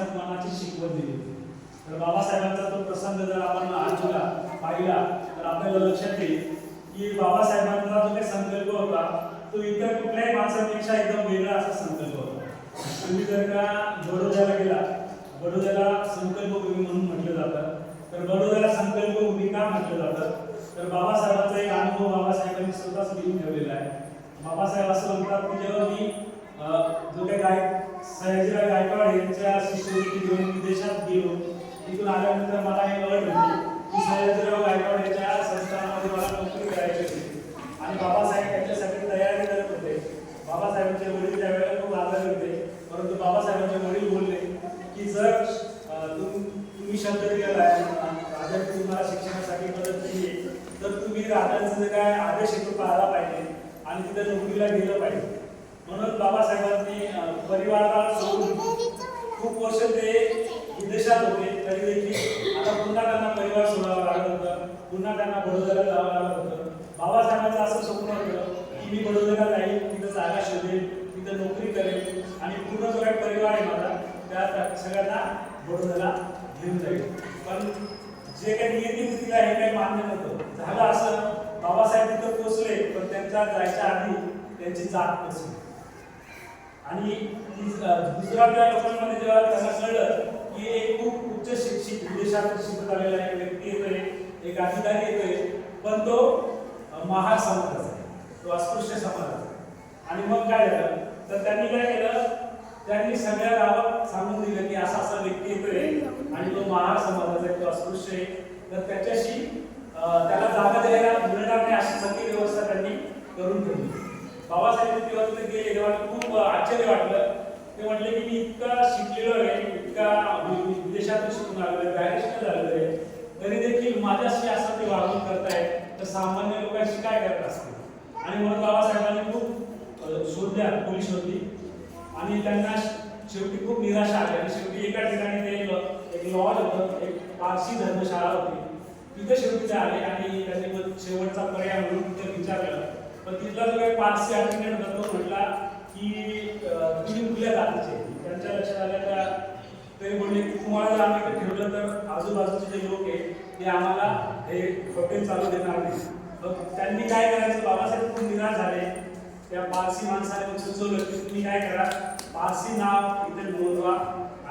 सन्मानाची शिकवण दिली. तर बाबासाहेबांचा तो प्रसंग जर आपण आजूला पाहिला तर आपल्याला लक्षात येईल की बाबासाहेबांचा जो काही संकल्प होता तो इतर कुठल्याही माणसापेक्षा एकदम वेगळा असा संकल्प होता. तुम्ही जर का बडोद्याला गेला बडोद्याला संकल्पभूमी म्हणून म्हटलं जातं. तर बडोद्याला संकल्पभूमी का म्हटलं जातं? तर बाबासाहेबांचा एक अनुभव बाबासाहेबांनी स्वतःच लिहून ठेवलेला आहे. बाबासाहेब असं म्हणतात की जेव्हा मी जो काही गाय सयाजीराव गायकवाड यांच्या गेलो तिथून आल्यानंतर मला एक अट होती की सयाजीराव गायकवाड यांच्या संस्थानामध्ये मला नोकरी करायची होती. आणि बाबासाहेब त्यांच्यासाठी तयारी करत होते. बाबासाहेबांचे वडील त्यावेळेला खूप आजारी होते. परंतु बाबासाहेबांचे वडील बोलले की जर तुम्ही शब्द दिलेला आहे राजाने तुम्हाला शिक्षणासाठी मदत केली तर तुम्ही राजांचं काय आदेश येतो पाहायला पाहिजे आणि तिथे नोकरीला गेलं पाहिजे. म्हणून बाबासाहेबांनी परिवाराला सोडून खूप वर्ष ते विदेशात होते तरी देखील आता पुन्हा त्यांना परिवार सोडावा लागत होतं पुन्हा त्यांना बडोद्याला जावं लागत होतं. बाबासाहेबांचं असं स्वप्न होतं की मी बडोद्याला जाईल तिथं जागा शोधेल तिथं नोकरी करेल आणि पूर्ण जो काही परिवार आहे माझा त्या सगळ्यांना बडोद्याला घेऊन जाईल. पण जे काही नियती होती हे काही मान्य नव्हतं. झालं असं बाबासाहेब तिथं पोचले पण त्यांच्या जायच्या आधी त्यांची जात पोचली आणि दुसऱ्या गुजरातच्या लोकांमध्ये जेव्हा त्यांना कळलं की एक खूप उच्च शिक्षित विदेशात शिकत आलेला एक व्यक्ती येतोय एक अधिकारी येतोय पण तो अं, महार समाजाचा आहे तो अस्पृश्य समाजाचा आहे. आणि मग काय झालं तर त्यांनी काय केलं त्यांनी सगळ्या गावात सांगून दिलं की असा असा व्यक्ती येतोय आणि तो महार समाजाचा आहे तो अस्पृश्य आहे तर त्याच्याशी अं, त्याला जागा द्यायला मिळणार नाही अशी सगळी व्यवस्था करून ठेवली. बाबासाहेब तेव्हा तिथे गेले तेव्हा खूप आश्चर्य वाटलं. ते म्हटले की मी इतका शिकलेलो आहे इतका विदेशातून शिकून आलेलो आहे बॅरिस्टर झालेलो आहे. तरी देखील माझ्याशी असं ते वागणूक करताय तर सामान्य लोकांशी काय करत असतील? आणि म्हणून बाबासाहेबांनी खूप शोधल्या पोलीस होती आणि त्यांना शेवटी खूप निराशा आली. आणि शेवटी एका ठिकाणी ते एक लॉज होतं एक पारसी धर्मशाळा होती. तिथे शेवटी ते आले आणि त्यांनी शेवटचा पर्याय म्हणून तिथे विचारलं. पण तिथला जो काही पारसी अटेंडंट होता तो म्हटला की तुम्ही कुठल्या जातीचे? त्यांच्या लक्षात आल्या का? ते बोलले की तुम्हाला जर आम्ही ठेवलं तर आजूबाजूचे जे लोक आहे ते आम्हाला हे हॉटेल चालू देणार नाही मग त्यांनी काय करायचं? बाबासाहेब खूप निराश झाले. त्या पारसी माणसाने मग सुचवलं की तुम्ही काय करा? पारसी नाव इथे नोंदवा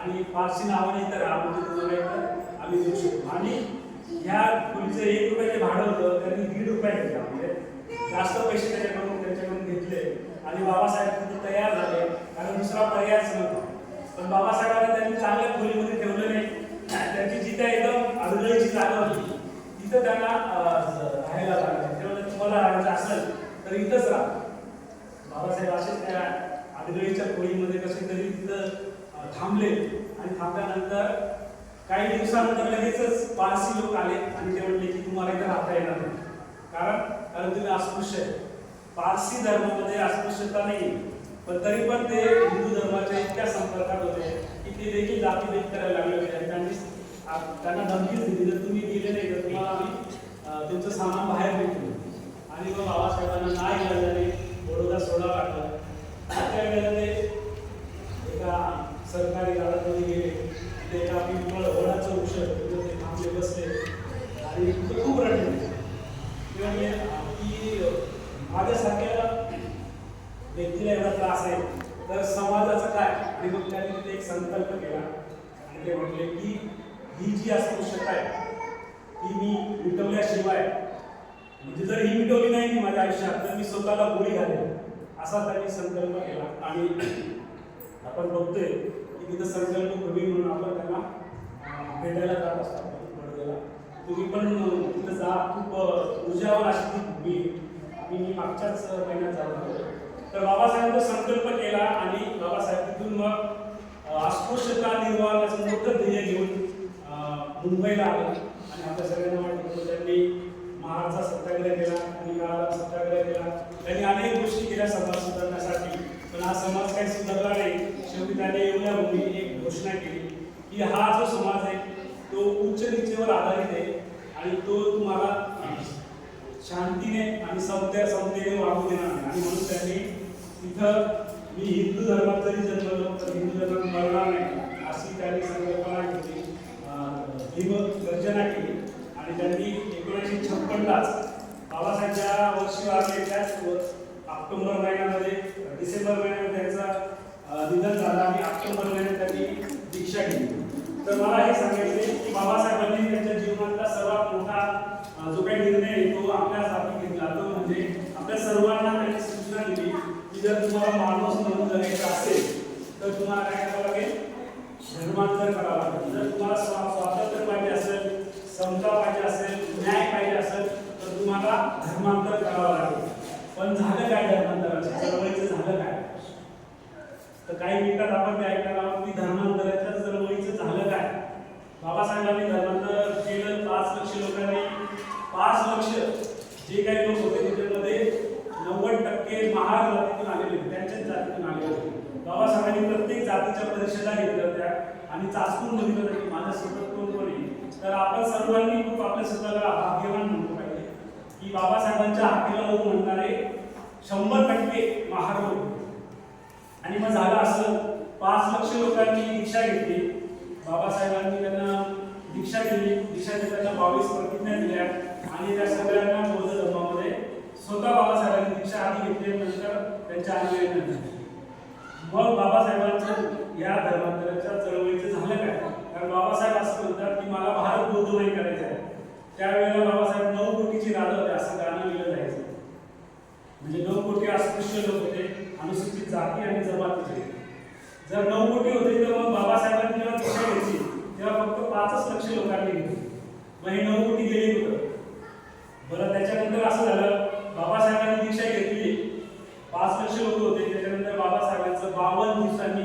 आणि पारसी नावाने इथं राहा म्हणजे तुम्हाला इथं आम्ही देऊ शकतो आणि ह्या खोलीचं एक रुपयाचे भाडं होतं त्यांनी दीड रुपये घेतला जास्त पैसे त्याच्याकडून त्यांच्याकडून घेतले. आणि बाबासाहेब तिथे तयार झाले. कारण दुसरा पर्यायच नव्हता पण बाबासाहेबांना त्यांनी चांगल्या खोलीमध्ये ठेवलं नाही. त्यांची जिथे एकदम अडगळीची जागा होती तिथं त्यांना राहायला लागलं. तेव्हा तुम्हाला राहायचं असेल तर इथंच राहा. बाबासाहेब असेच त्या आडगळीच्या खोलीमध्ये कसे तरी तिथं थांबले. आणि थांबल्यानंतर काही दिवसानंतर लगेचच पारसी लोक आले आणि ते म्हणले की तुम्हाला इथं राहता येणार नाही. कारण कारण तुम्ही अस्पृश्य आहे. पारसी धर्मामध्ये अस्पृश्यता नाही पण तरी पण ते हिंदू धर्माच्या इतक्या संपर्कात होते की ते देखील जातीभेद करायला लागले होते. त्यांनी त्यांना धमकीच दिली. जर तुम्ही गेले नाही तर तुम्हाला आम्ही तुमचं सामान बाहेर भेटलो आणि मग बाबासाहेबांना नाही इलाजाने बडोदा सोडावं लागलं. त्यावेळेला ते एका सरकारी गाड्यामध्ये गेले ते एका पिंपळ वडाचं वृक्ष तिथं ते थांबले बसले आणि तिथं खूप रडले ते म्हणले की माझ्यासारख्या व्यक्तीला एवढा त्रास आहे तर समाजाचं काय आणि मग त्यांनी तिथे एक संकल्प केला आणि ते म्हटले की ही जी अस्पृश्यता आहे ती मी मिटवल्याशिवाय म्हणजे जर ही मिटवली नाही मी माझ्या आयुष्यात तर मी स्वतःला गोळी घालेन असा त्यांनी संकल्प केला. आणि आपण बघतोय की तिथं संकल्प भूमी म्हणून आपण त्यांना भेटायला जात असतो तुम्ही पण तिथं जा. खूप ऊर्जावर अशी ती भूमी आम्ही मी मागच्याच महिन्यात जाऊन तर बाबासाहेबांचा संकल्प केला आणि बाबासाहेब तिथून मग अस्पृश्यता निर्वाहाचं मोठं ध्येय घेऊन मुंबईला आला. आणि आपल्या सगळ्यांना माहिती त्यांनी महाराजचा सत्याग्रह केला आणि काळाला सत्याग्रह केला. त्यांनी अनेक गोष्टी केल्या समाज सुधारण्यासाठी. पण हा समाज काही सुधारला नाही. शेवटी त्याने एवढ्या भूमी एक घोषणा केली की हा जो समाज आहे तो उच्च नीचेवर आधारित आहे. आणि तो तुम्हाला शांतीने आणि सौद्या समतेने वागू देणार नाही आणि म्हणून त्यांनी तिथं मी हिंदू धर्मात जरी जन्मलो तर हिंदू धर्मात मरणार नाही. अशी त्यांनी भीम गर्जना केली. आणि त्यांनी एकोणीसशे छप्पन्नलाच बाबासाहेबच्या वर्षी आले त्याच ऑक्टोबर महिन्यामध्ये डिसेंबर महिन्यामध्ये त्यांचा निधन झालं आणि ऑक्टोबर महिन्यात त्यांनी दीक्षा घेतली. तर मला हे सांगायचे की बाबासाहेबांनी त्यांच्या जीवनातला सर्वात मोठा जो काही निर्णय आहे तो आपल्यासाठी घेतला. तो म्हणजे आपल्या सर्वांना त्यांनी सूचना दिली की जर तुम्हाला माणूस म्हणून जगायचं असेल तर तुम्हाला काय करावं लागेल? धर्मांतर करावं लागेल. जर तुम्हाला स्वा- स्वातंत्र्य पाहिजे असेल समता पाहिजे असेल न्याय पाहिजे असेल तर तुम्हाला धर्मांतर करावं लागेल पण झालं काय धर्मांतराचं चळवळीचं झालं काय तर काही मिनिटात आपण ते ऐकणार आहोत की धर्मांतराच्या चळवळीचं झालं काय बाबासाहेबांनी धर्मांतर केलं पाच लक्ष लोकांनी पाच लक्ष जे काही लोक होते त्याच्यामध्ये नव्वद टक्के महार जातीतून आलेले होते त्यांच्याच जातीतून आलेले होते बाबासाहेबांनी प्रत्येक जातीच्या परिषदा घेतल्या होत्या आणि चाचपून बघितलं होतं की माझ्यासोबत कोण कोण आहे? तर आपण सर्वांनी खूप आपल्या स्वतःला भाग्यवान म्हणलं पाहिजे. की बाबासाहेबांच्या हाकेला लोक म्हणणारे शंभर टक्के महार आणि मग झालं असं पाच लक्ष लोकांनी दीक्षा घेतली. बाबासाहेबांनी त्यांना दीक्षा दिली. दीक्षा देताना बावीस प्रतिज्ञा दिल्या. आणि त्या सगळ्यांना बौद्ध धर्मामध्ये स्वतः बाबासाहेबांनी दीक्षा आधी घेतली नंतर त्यांच्या अनुयायांना मग बाबासाहेबांचं या धर्मांतराच्या चळवळीचं झालं काय? कारण बाबासाहेब असं म्हणतात की मला भारत नाही करायचं आहे. त्यावेळेला बाबासाहेब नऊ कोटीची राजा होते असं गाणं लिहिलं जायचं. म्हणजे नऊ कोटी अस्पृश्य लोक होते अनुसूचित जाती आणि जमातीचे. जर नऊ कोटी होते तर मग बाबासाहेबांनी जेव्हा तेव्हा फक्त पाचच लक्ष लोकांनी घेतली. मग हे नऊ कोटी गेले कुठं बरं त्याच्यानंतर असं झालं बाबासाहेबांनी दीक्षा घेतली पाच लक्ष लोक होते त्याच्यानंतर बाबासाहेबांचं बावन्न दिवसांनी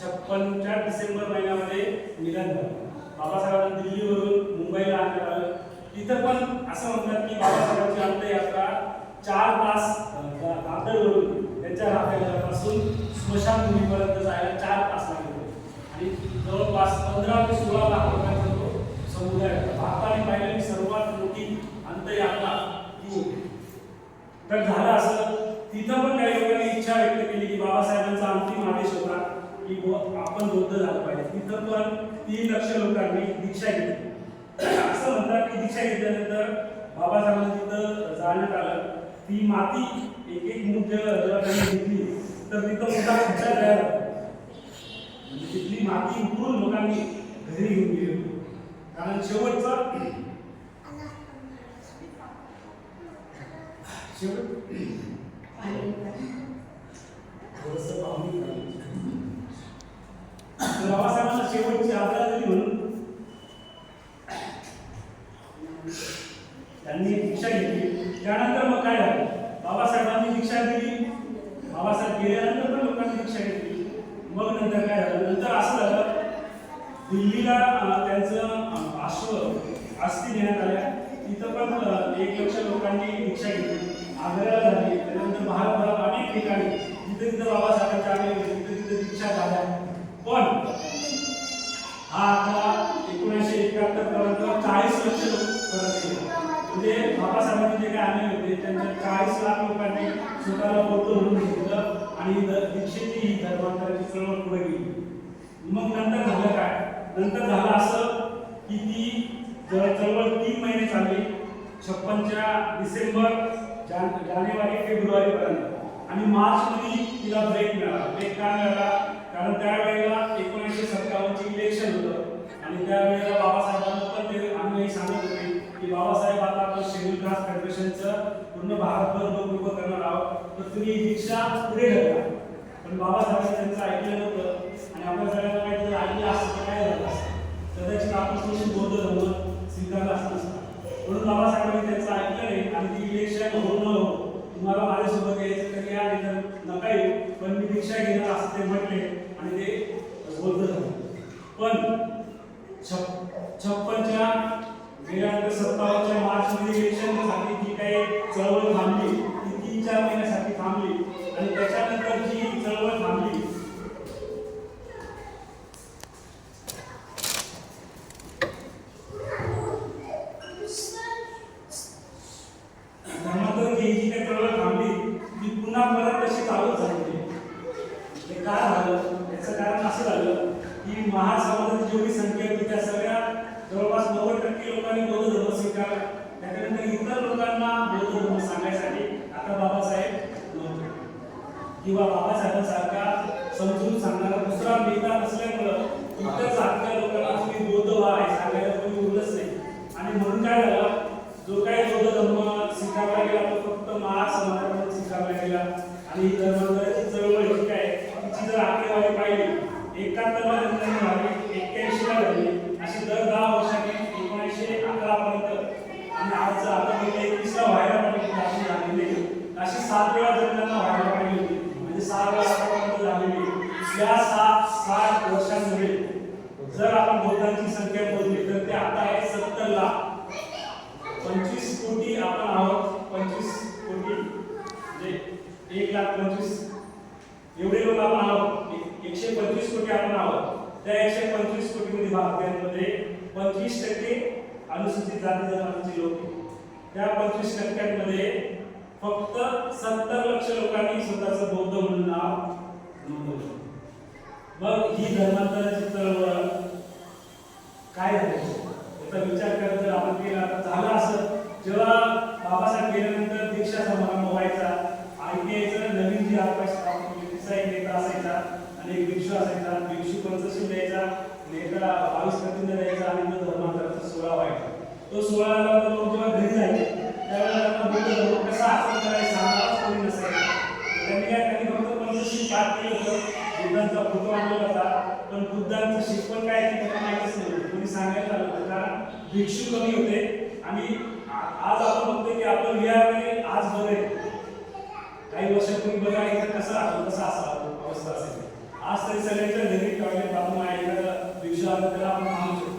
छप्पनच्या डिसेंबर महिन्यामध्ये निधन झालं बाबासाहेबांना दिल्लीवरून मुंबईला आणण्यात आलं तिथं पण असं म्हणतात की बाबासाहेबांची अंत्ययात्रा चार तास दादरवरून त्यांच्या राहत्यापासून स्मशानभूमीपर्यंत जायला चार तास लागले आणि जवळपास पंधरा ते सोळा लाख लोकांचा तो समुदाय होता. भारताने पाहिलेली सर्वात मोठी अंत्ययात्रा ही होती. तर झालं असं. तिथं पण काही लोकांनी इच्छा व्यक्त केली की बाबासाहेबांचा अंतिम आदेश होता की आपण बौद्ध झालं पाहिजे. तिथं पण तीन लक्ष लोकांनी दीक्षा घेतली. असं म्हणतात की दीक्षा घेतल्यानंतर बाबासाहेबांना तिथं जाण्यात आलं. ती माती एक एक मूठ जेव्हा त्यांनी घेतली तर तिथं मोठा खड्डा तयार म्हणजे तिथली माती उकळून लोकांनी घरी घेऊन गेली होती. कारण शेवटचा शेवट थोडंसं बाबासाहेबांना शेवटची यात्रा झाली म्हणून त्यांनी दीक्षा घेतली. त्यानंतर मग काय झालं? बाबासाहेबांनी दीक्षा दिली. बाबासाहेब गेल्यानंतर पण लोकांनी दीक्षा घेतली. मग नंतर काय झालं? नंतर असं झालं दिल्लीला त्यांचं अं, आश्व अस्थी देण्यात आल्या. तिथं पण एक लक्ष लोकांनी दीक्षा घेतली. आग्र्याला झाली. त्यानंतर भारतभरात अनेक ठिकाणी जिथे तिथं बाबासाहेबांच्या आले होते तिथे तिथे दीक्षा झाल्या. पण हा आता एकोणीसशे एकाहत्तर पर्यंत चाळीस लक्ष लोक परत गेले. म्हणजे बाबासाहेबांनी जे काय आले होते त्यांच्या चाळीस लाख लोकांनी स्वतःला बौद्ध म्हणून घेतलं आणि दीक्षेची ही धर्मांतराची चळवळ पुढे गेली. मग नंतर झालं काय? नंतर झालं असं की ती ज- चळवळ तीन महिने चालली. छप्पनच्या डिसेंबर जान जानेवारी फेब्रुवारी पर्यंत आणि मार्च मध्ये तिला ब्रेक मिळाला. ब्रेक का मिळाला? कारण त्यावेळेला एकोणीसशे सत्तावन्नचे इलेक्शन होतं. आणि त्यावेळेला बाबासाहेबांना पण ते आम्ही सांगत होते की बाबासाहेब आता आपण शेड्यूल कास्ट फेडरेशनचं पूर्ण भारतभर लोक उभं करणार आहोत. तर तुम्ही ही दीक्षा पुढे ठेवा पण बाबासाहेबांनी त्यांचं ऐकलं नव्हतं. आणि आपल्या सगळ्यांना माहिती आहे, ऐकलं असतं तर काय झालं असतं? कदाचित आपण कोणी बौद्ध धर्म स्वीकारला असं म्हणून बाबासाहेबांनी त्यांचं ऐकलं नाही. आणि ती इलेक्शन होऊन तुम्हाला माझ्यासोबत यायचं तर या नाही पण मी दीक्षा घेणार असं ते म्हटले आणि ते बोलत झाले पण छप छप्पनच्या वेळानंतर सत्तावन्नच्या मार्चमध्ये इलेक्शनसाठी जी काही चळवळ थांबली ती तीन चार महिन्यासाठी थांबली आणि त्याच्यानंतर जी चळवळ थांबली त्यानंतर जी जी काही चळवळ थांबली ती पुन्हा परत तशी चालूच झाली हे काय झालं याचं कारण असं झालं की महार समाजाची जेवढी संख्या होती त्या सगळ्या जवळ टक्के लोकांनी बौद्ध धर्म स्वीकारला त्याच्यानंतर इतर लोकांना बौद्ध धर्म सांगण्यासाठी आता बाबासाहेब नव्हते किंवा बाबासाहेबांसारखा समजून सांगणारा दुसरा नेता नसल्यामुळं इतर सारख्या लोकांना तुम्ही बोध व्हा सांगायला कोणी उरलंच नाही. आणि म्हणून काय झालं? जो काय बौद्ध धर्म स्वीकारला गेला तो फक्त महार समाजामध्ये स्वीकारला गेला. आणि ही धर्मांतराची चळवळ ही काय तिची जर आकडेवारी पाहिली एकाहत्तर जन्म झाली एक्क्याऐंशीला झाली अशी दर दहा वर्षांनी एकोणीसशे अकरा पर्यंत आणि आज आता गेल्या एकवीसला व्हायला पाहिजे होती अशी झालेली आहे. अशी सात वेळा जन्मांना व्हायला पाहिजे होती म्हणजे सहा वेळा आतापर्यंत झालेली आहे. या सात साठ वर्षांमध्ये जर आपण बौद्धांची संख्या मोजली तर ते आता आहे सत्तर लाख पंचवीस कोटी आपण आहोत पंचवीस कोटी म्हणजे एक लाख पंचवीस. एवढे लोक आपण आहोत. एकशे पंचवीस कोटी आपण आहोत. त्या एकशे पंचवीस कोटी मध्ये भारतीयांमध्ये पंचवीस टक्के अनुसूचित जाती जमातीचे लोक त्या पंचवीस टक्क्यांमध्ये फक्त सत्तर लक्ष लोकांनी स्वतःचं बौद्ध म्हणून नाव नोंदवलं. मग ही धर्मांतराची चळवळ काय झालं? याचा विचार करत जर आपण केला तर झालं असं. जेव्हा बाबासाहेब गेल्यानंतर दीक्षा समारंभ व्हायचा यायचं नवीन जी आपण एक नेता असायचा आणि एक भिक्षू असायचा. भिक्षू पंचशील द्यायचा नेता बावीस द्यायचा आणि तो धर्मांतराचा सोहळा व्हायचा. तो सोहळा झाल्यावर लोक जेव्हा घरी जायचे त्यावेळेला त्यांना कसा करायचा? कोणी नसायचं त्यांनी काय त्यांनी फक्त पंचशील पाठ केलं होतं. बुद्धांचा फोटो आणला होता. पण बुद्धांचं शिकवण काय ते त्यांना माहितीच नाही कोणी सांगायला आलं होतं. कारण भिक्षू कमी होते. आणि आज आपण बघतो की आपण यावेळी आज बरे. काही वर्षापूर्वी बघा इथं कसा असं कसं असा अवस्था असेल. आज तरी सगळ्यांच्या घरी टॉयलेट बाथरूम आहे एखादं रिक्षा त्याला आपण मानू शकतो.